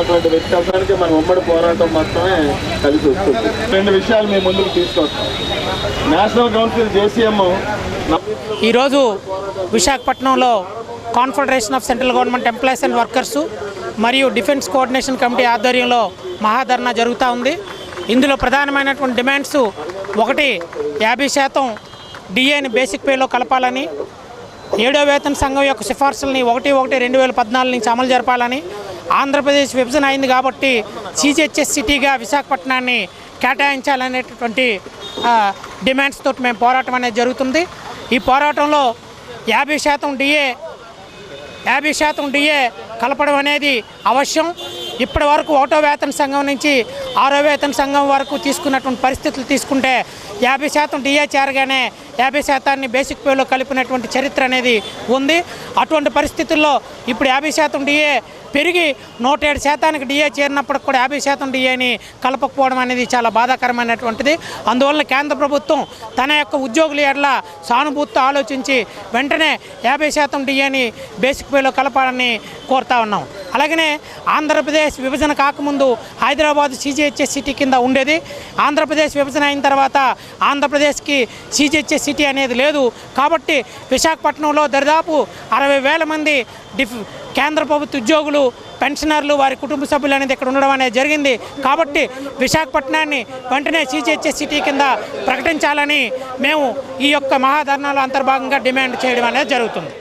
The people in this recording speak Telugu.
అటువంటి వ్యత్యాసానికి మన ఉమ్మడి పోరాటం మాత్రమే కలిసి వస్తుంది. రెండు విషయాలు మేము ముందుకు తీసుకొస్తాం. నేషనల్ కౌన్సిల్ జేసీఎం ఈరోజు విశాఖపట్నంలో confederation of central government employees and workers మరియు డిఫెన్స్ కోఆర్డినేషన్ కమిటీ ఆధ్వర్యంలో మహాధర్నా జరుగుతూ ఉంది. ఇందులో ప్రధానమైనటువంటి డిమాండ్స్ ఒకటి యాభై శాతం డిఏని బేసిక్ పేలో కలపాలని ఏడో వేతన సంఘం యొక్క సిఫార్సుల్ని ఒకటి ఒకటి రెండు వేల పద్నాలుగు నుంచి అమలు జరపాలని ఆంధ్రప్రదేశ్ విభజన అయింది కాబట్టి సిజిహెచ్ఎస్ సిటీగా విశాఖపట్నాన్ని కేటాయించాలనేటటువంటి డిమాండ్స్ తోటి మేము పోరాటం అనేది జరుగుతుంది. ఈ పోరాటంలో యాభై శాతం డిఏ యాభై శాతం డిఏ కలపడం అనేది అవశ్యం. ఇప్పటి వరకు ఒకటో వేతన సంఘం నుంచి ఆరో వేతన సంఘం వరకు తీసుకున్నటువంటి పరిస్థితులు తీసుకుంటే యాభై శాతం డిఏ చేరగానే యాభై శాతాన్ని బేసిక్ పేలో కలిపినటువంటి చరిత్ర అనేది ఉంది. అటువంటి పరిస్థితుల్లో ఇప్పుడు యాభై శాతం డిఏ పెరిగి నూట ఏడు శాతానికి డిఏ చేరినప్పటికి కూడా యాభై శాతం డిఏని కలపకపోవడం అనేది చాలా బాధాకరమైనటువంటిది. అందువల్ల కేంద్ర ప్రభుత్వం తన యొక్క ఉద్యోగుల ఎడల సానుభూతితో ఆలోచించి వెంటనే యాభై శాతం డిఏని బేసిక్ పేలో కలపాలని కోరుతా ఉన్నాం. అలాగనే ఆంధ్రప్రదేశ్ విభజన కాకముందు హైదరాబాద్ సీజీహెచ్ఎస్ సిటీ కింద ఉండేది. ఆంధ్రప్రదేశ్ విభజన అయిన తర్వాత ఆంధ్రప్రదేశ్కి సీజీహెచ్ఎస్ సిటీ అనేది లేదు. కాబట్టి విశాఖపట్నంలో దరిదాపు అరవై వేల మంది డిఫ్ కేంద్ర ప్రభుత్వ ఉద్యోగులు పెన్షనర్లు వారి కుటుంబ సభ్యులు అనేది ఇక్కడ ఉండడం అనేది జరిగింది. కాబట్టి విశాఖపట్నాన్ని వెంటనే సీజీహెచ్ఎస్ సిటీ కింద ప్రకటించాలని మేము ఈ యొక్క మహాధర్నాలో అంతర్భాగంగా డిమాండ్ చేయడం అనేది జరుగుతుంది.